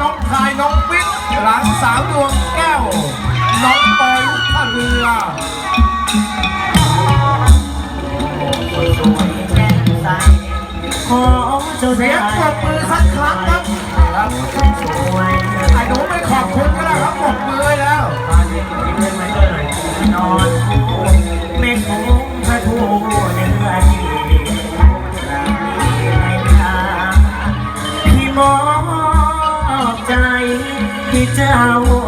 น้องพายน้องวิทย์หลานสาวดวงแก้ว น้องปอยทะเรือขอเจ้าเสียงปรบมือสักครั้งครับ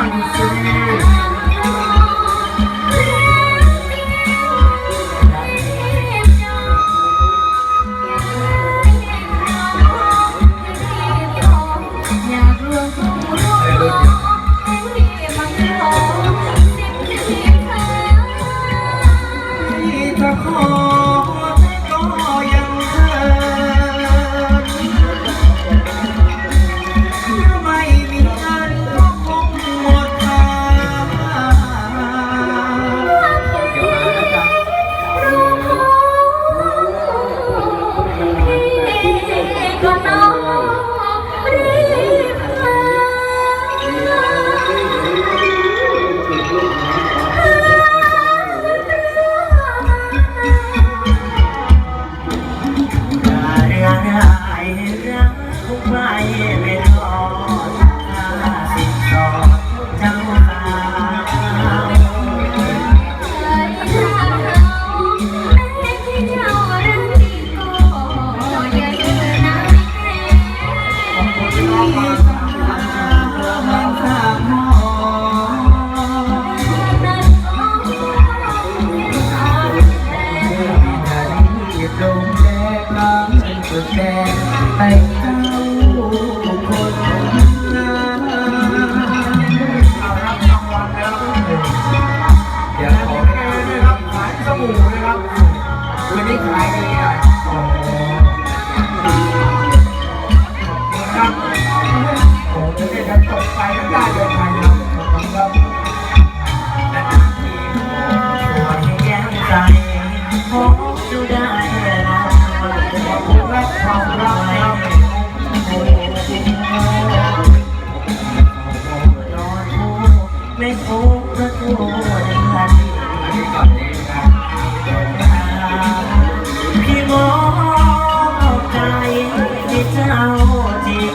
I'm Johnson. ได้พบพระโทษในครงนี้พี่มองเอาใจที่จะเอาจริง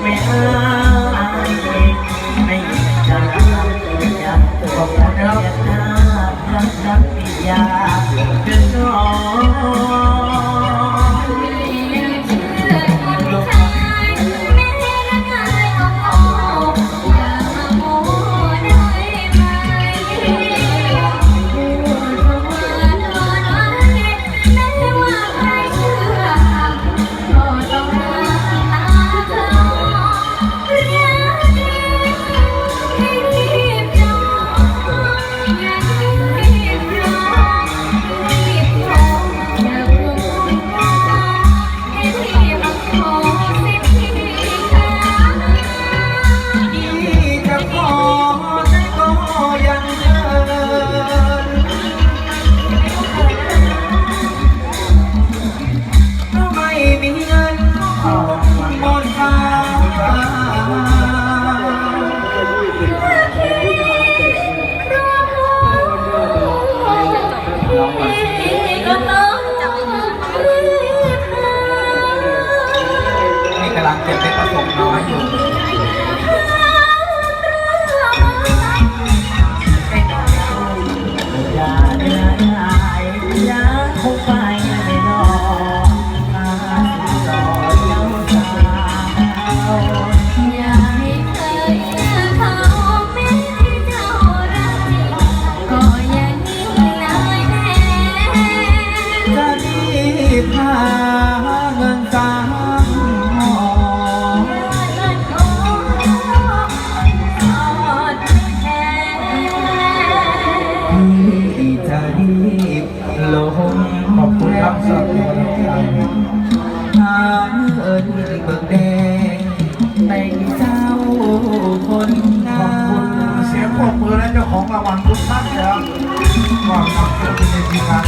ไม่เอาอยไม่จำเป็นจะบอกรักรักรักรักปิยาเป็นน้อง เงินสามหอที่จะรีบลงขอบคุณรัสำหรับทางเอิญเบิกแดงแต่งเจ้าคนงาขเสียงปรบมือและเจ้าของรางวัลทุกท่านครับขอบคุณที่ได้ทีมงาน